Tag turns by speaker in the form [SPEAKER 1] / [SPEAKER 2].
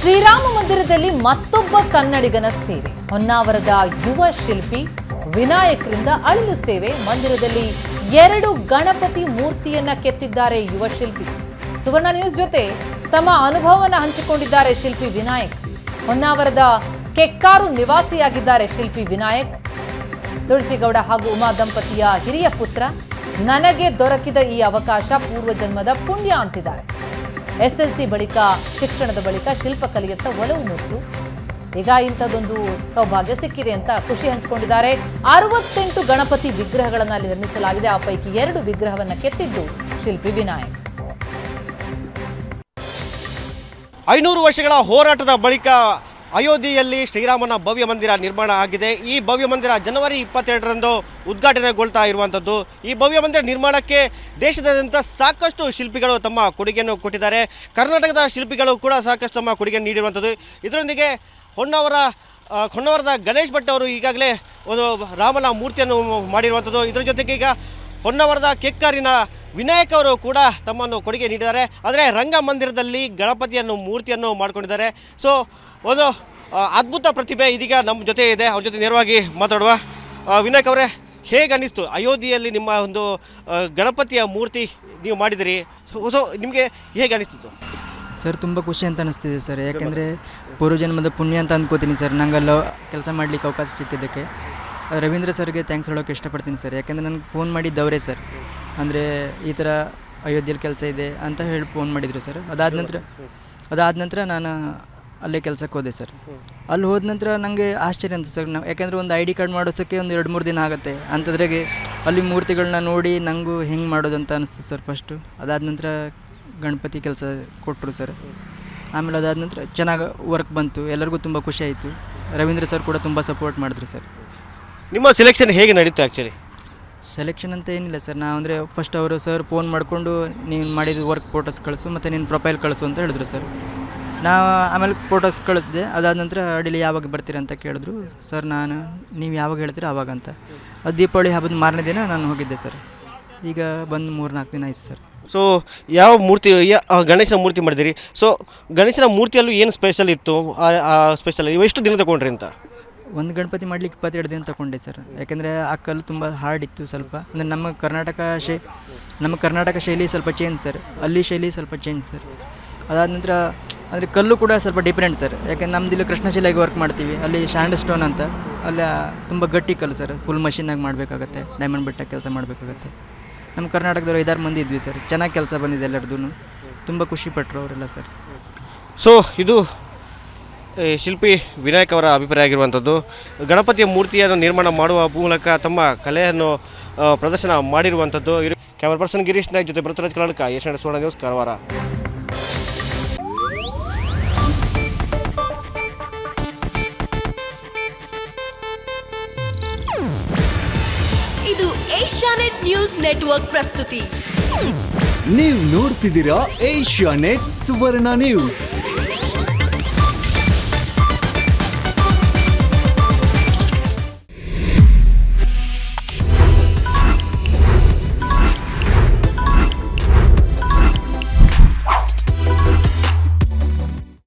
[SPEAKER 1] ಶ್ರೀರಾಮ ಮಂದಿರದಲ್ಲಿ ಮತ್ತೊಬ್ಬ ಕನ್ನಡಿಗನ ಸೇವೆ. ಹೊನ್ನಾವರದ ಯುವ ಶಿಲ್ಪಿ ವಿನಾಯಕರಿಂದ ಅಳಿಲು ಸೇವೆ. ಮಂದಿರದಲ್ಲಿ ಎರಡು ಗಣಪತಿ ಮೂರ್ತಿಯನ್ನ ಕೆತ್ತಿದ್ದಾರೆ ಯುವ ಶಿಲ್ಪಿ. ಸುವರ್ಣ ನ್ಯೂಸ್ ಜೊತೆ ತಮ್ಮ ಅನುಭವವನ್ನು ಹಂಚಿಕೊಂಡಿದ್ದಾರೆ ಶಿಲ್ಪಿ ವಿನಾಯಕ್. ಹೊನ್ನಾವರದ ಕೆಕ್ಕಾರು ನಿವಾಸಿಯಾಗಿದ್ದಾರೆ ಶಿಲ್ಪಿ ವಿನಾಯಕ್. ತುಳಸಿಗೌಡ ಹಾಗೂ ಉಮಾ ದಂಪತಿಯ ಹಿರಿಯ ಪುತ್ರ ನನಗೆ ದೊರಕಿದ ಈ ಅವಕಾಶ ಪೂರ್ವಜನ್ಮದ ಪುಣ್ಯ ಅಂತಿದ್ದಾರೆ. ಎಸ್ಎಲ್ಸಿ ಬಳಿಕ, ಶಿಕ್ಷಣದ ಬಳಿಕ ಶಿಲ್ಪಕಲೆಯತ್ತ ಒಲವು ಮೂಡಿತು. ಈಗ ಇಂಥದ್ದೊಂದು ಸೌಭಾಗ್ಯ ಸಿಕ್ಕಿದೆ ಅಂತ ಖುಷಿ ಹಂಚಿಕೊಂಡಿದ್ದಾರೆ. ಅರವತ್ತೆಂಟು ಗಣಪತಿ ವಿಗ್ರಹಗಳನ್ನು ಅಲ್ಲಿ ನಿರ್ಮಿಸಲಾಗಿದೆ. ಆ ಪೈಕಿ ಎರಡು ವಿಗ್ರಹವನ್ನು ಕೆತ್ತಿದ್ದು ಶಿಲ್ಪಿ ವಿನಾಯಕ್.
[SPEAKER 2] ಐನೂರು ವರ್ಷಗಳ ಹೋರಾಟದ ಬಳಿಕ ಅಯೋಧ್ಯೆಯಲ್ಲಿ ಶ್ರೀರಾಮನ ಭವ್ಯ ಮಂದಿರ ನಿರ್ಮಾಣ ಆಗಿದೆ. ಈ ಭವ್ಯ ಮಂದಿರ ಜನವರಿ ಇಪ್ಪತ್ತೆರಡರಂದು ಉದ್ಘಾಟನೆಗೊಳ್ತಾ ಇರುವಂಥದ್ದು ಈ ಭವ್ಯ ಮಂದಿರ ನಿರ್ಮಾಣಕ್ಕೆ ದೇಶದಾದ್ಯಂತ ಸಾಕಷ್ಟು ಶಿಲ್ಪಿಗಳು ತಮ್ಮ ಕೊಡುಗೆಯನ್ನು ಕೊಟ್ಟಿದ್ದಾರೆ. ಕರ್ನಾಟಕದ ಶಿಲ್ಪಿಗಳು ಕೂಡ ಸಾಕಷ್ಟು ತಮ್ಮ ಕೊಡುಗೆ ನೀಡಿರುವಂಥದ್ದು ಇದರೊಂದಿಗೆ ಹೊನ್ನಾವರ ಹೊನ್ನವರದ ಗಣೇಶ್ ಭಟ್ ಅವರು ಈಗಾಗಲೇ ಒಂದು ರಾಮನ ಮೂರ್ತಿಯನ್ನು ಮಾಡಿರುವಂಥದ್ದು ಇದರ ಜೊತೆಗೆ ಈಗ ಹೊನ್ನಾವರದ ಕೆಕ್ಕರಿನ ವಿನಾಯಕ್ ಅವರು ಕೂಡ ತಮ್ಮನ್ನು ಕೊಡುಗೆ ನೀಡಿದ್ದಾರೆ. ಆದರೆ ರಂಗಮಂದಿರದಲ್ಲಿ ಗಣಪತಿಯನ್ನು, ಮೂರ್ತಿಯನ್ನು ಮಾಡ್ಕೊಂಡಿದ್ದಾರೆ. ಸೊ ಒಂದು ಅದ್ಭುತ ಪ್ರತಿಭೆ ಇದೀಗ ನಮ್ಮ ಜೊತೆ ಇದೆ. ಅವ್ರ ಜೊತೆ ನೇರವಾಗಿ ಮಾತಾಡುವ ವಿನಾಯಕ ಅವರೇ ಹೇಗೆ ಅನ್ನಿಸ್ತು ಅಯೋಧ್ಯೆಯಲ್ಲಿ ನಿಮ್ಮ ಒಂದು ಗಣಪತಿಯ ಮೂರ್ತಿ ನೀವು ಮಾಡಿದಿರಿ. ಸೊ ನಿಮಗೆ ಹೇಗೆ ಅನ್ನಿಸ್ತಿತ್ತು
[SPEAKER 3] ಸರ್, ತುಂಬ ಖುಷಿ ಅಂತ ಅನಿಸ್ತಿದೆ ಸರ್. ಯಾಕೆಂದರೆ ಪೂರ್ವಜನ್ಮದ ಪುಣ್ಯ ಅಂತ ಅಂದ್ಕೋತೀನಿ ಸರ್. ನಂಗೆಲ್ಲ ಕೆಲಸ ಮಾಡಲಿಕ್ಕೆ ಅವಕಾಶ ಸಿಕ್ಕಿದ್ದಕ್ಕೆ. ರವೀಂದ್ರ ಸರ್ಗೆ ಥ್ಯಾಂಕ್ಸ್ ಹೇಳೋಕೆ ಇಷ್ಟಪಡ್ತೀನಿ ಸರ್ ಯಾಕೆಂದರೆ ನನಗೆ ಫೋನ್ ಮಾಡಿದ್ದವರೇ ಸರ್ ಅಂದರೆ ಈ ಥರ ಅಯೋಧ್ಯೆಯಲ್ಲಿ ಕೆಲಸ ಇದೆ ಅಂತ ಹೇಳಿ ಫೋನ್ ಮಾಡಿದರು ಸರ್ ಅದಾದ ನಂತರ ಅದಾದ ನಂತರ ನಾನು ಅಲ್ಲೇ ಕೆಲಸಕ್ಕೆ ಹೋದೆ ಸರ್ ಅಲ್ಲಿ ಹೋದ ನಂತರ ನನಗೆ ಆಶ್ಚರ್ಯ ಅಂತ ಸರ್ ನಾವು, ಯಾಕೆಂದರೆ ಒಂದು ಐ ಡಿ ಕಾರ್ಡ್ ಮಾಡೋಸೋಕ್ಕೆ ಒಂದು ಎರಡು ಮೂರು ದಿನ ಆಗುತ್ತೆ. ಅಂಥದ್ರಾಗೆ ಅಲ್ಲಿ ಮೂರ್ತಿಗಳನ್ನ ನೋಡಿ ನನಗೂ ಹೆಂಗೆ ಮಾಡೋದು ಅಂತ ಅನಿಸ್ತು ಸರ್ ಫಸ್ಟು ಅದಾದ ನಂತರ ಗಣಪತಿ ಕೆಲಸ ಕೊಟ್ಟರು ಸರ್ ಆಮೇಲೆ ಅದಾದ ನಂತರ ಚೆನ್ನಾಗಿ ವರ್ಕ್ ಬಂತು. ಎಲ್ಲರಿಗೂ ತುಂಬ ಖುಷಿ ಆಯಿತು. ರವೀಂದ್ರ ಸರ್ ಕೂಡ ತುಂಬ ಸಪೋರ್ಟ್ ಮಾಡಿದ್ರು ಸರ್
[SPEAKER 2] ನಿಮ್ಮ ಸೆಲೆಕ್ಷನ್ ಹೇಗೆ ನಡೀತು ಆ್ಯಕ್ಚುಲಿ
[SPEAKER 3] ಸೆಲೆಕ್ಷನ್ ಅಂತ ಏನಿಲ್ಲ ಸರ್ ನಾವು ಅಂದರೆ ಫಸ್ಟ್ ಅವರು ಸರ್ ಫೋನ್ ಮಾಡಿಕೊಂಡು ನೀವು ಮಾಡಿದ ವರ್ಕ್ ಫೋಟೋಸ್ ಕಳಿಸು ಮತ್ತು ನಿನ್ನ ಪ್ರೊಫೈಲ್ ಕಳಿಸು ಅಂತ ಹೇಳಿದ್ರು ಸರ್ ನಾವು ಆಮೇಲೆ ಫೋಟೋಸ್ ಕಳಿಸಿದೆ. ಅದಾದ ನಂತರ ಅಡಿಲಿ ಯಾವಾಗ ಬರ್ತೀರಾ ಅಂತ ಕೇಳಿದ್ರು. ಸರ್ ನಾನು ನೀವು ಯಾವಾಗ ಹೇಳ್ತೀರ ಆವಾಗ ಅಂತ. ಅದು ದೀಪಾವಳಿ ಹಬ್ಬದ ಮಾರನೇ ದಿನ ನಾನು ಹೋಗಿದ್ದೆ ಸರ್ ಈಗ ಬಂದು ಮೂರು ನಾಲ್ಕು ದಿನ ಆಯ್ತು ಸರ್
[SPEAKER 2] ಸೊ ಯಾವ ಮೂರ್ತಿ ಗಣೇಶನ ಮೂರ್ತಿ ಮಾಡಿದಿರಿ ಸೊ ಗಣೇಶನ ಮೂರ್ತಿಯಲ್ಲೂ ಏನು ಸ್ಪೆಷಲ್ ಇತ್ತು? ಸ್ಪೆಷಲ್ ಎಷ್ಟು ದಿನ ತಗೊಂಡ್ರಿ ಅಂತ?
[SPEAKER 3] ಒಂದು ಗಣಪತಿ ಮಾಡ್ಲಿಕ್ಕೆ ಇಪ್ಪತ್ತೆರಡು ದಿನ ತಗೊಂಡೆ ಸರ್. ಯಾಕೆಂದರೆ ಆ ಕಲ್ಲು ತುಂಬ ಹಾರ್ಡ್ ಇತ್ತು ಸ್ವಲ್ಪ. ಅಂದರೆ ನಮ್ಮ ಕರ್ನಾಟಕ ಶೈ, ನಮ್ಮ ಕರ್ನಾಟಕ ಶೈಲಿ ಸ್ವಲ್ಪ ಚೇಂಜ್ ಸರ್. ಅಲ್ಲಿ ಶೈಲಿ ಸ್ವಲ್ಪ ಚೇಂಜ್ ಸರ್. ಅದಾದ ನಂತರ, ಅಂದರೆ ಕಲ್ಲು ಕೂಡ ಸ್ವಲ್ಪ ಡಿಫ್ರೆಂಟ್ ಸರ್. ಯಾಕಂದ್ರೆ ನಮ್ದು ಇಲ್ಲಿ ಕೃಷ್ಣಶಿಲೆಗೆ ವರ್ಕ್ ಮಾಡ್ತೀವಿ. ಅಲ್ಲಿ ಸ್ಯಾಂಡ್ ಸ್ಟೋನ್ ಅಂತ. ಅಲ್ಲಿ ತುಂಬ ಗಟ್ಟಿ ಕಲ್ಲು ಸರ್. ಫುಲ್ ಮಷಿನಾಗಿ ಮಾಡಬೇಕಾಗತ್ತೆ. ಡೈಮಂಡ್ ಬೆಟ್ಟ ಕೆಲಸ ಮಾಡಬೇಕಾಗತ್ತೆ. ನಮ್ಮ ಕರ್ನಾಟಕದವ್ರು ಐದಾರು ಮಂದಿ ಇದ್ವಿ ಸರ್. ಚೆನ್ನಾಗಿ ಕೆಲಸ ಬಂದಿದೆ ಎಲ್ಲರದೂ ತುಂಬ ಖುಷಿ ಪಟ್ಟರು ಅವರೆಲ್ಲ ಸರ್.
[SPEAKER 2] ಸೊ ಇದು ಈ ಶಿಲ್ಪಿ ವಿನಾಯಕ್ ಅವರ ಅಭಿಪ್ರಾಯ ಆಗಿರುವಂಥದ್ದು ಗಣಪತಿಯ ಮೂರ್ತಿಯನ್ನು ನಿರ್ಮಾಣ ಮಾಡುವ ಮೂಲಕ ತಮ್ಮ ಕಲೆಯನ್ನು ಪ್ರದರ್ಶನ ಮಾಡಿರುವಂಥದ್ದು. ಕ್ಯಾಮರಾ ಪರ್ಸನ್ ಗಿರೀಶ್ ನಾಯ್ಕ್ ಜೊತೆ ಭರತರಾಜ್ ಕಲಾಳಕ ಏಷ್ಯಾಡ್ ಸುವರ್ಣ ನ್ಯೂಸ್ ಕಾರವಾರ.
[SPEAKER 4] ಇದು ಏಷ್ಯಾನೆಟ್ ನ್ಯೂಸ್ ನೆಟ್ವರ್ಕ್ ಪ್ರಸ್ತುತಿ.
[SPEAKER 5] ನೀವು ನೋಡ್ತಿದ್ದೀರಾ ಏಷ್ಯಾ ನೆಟ್ ಸುವರ್ಣ ನ್ಯೂಸ್.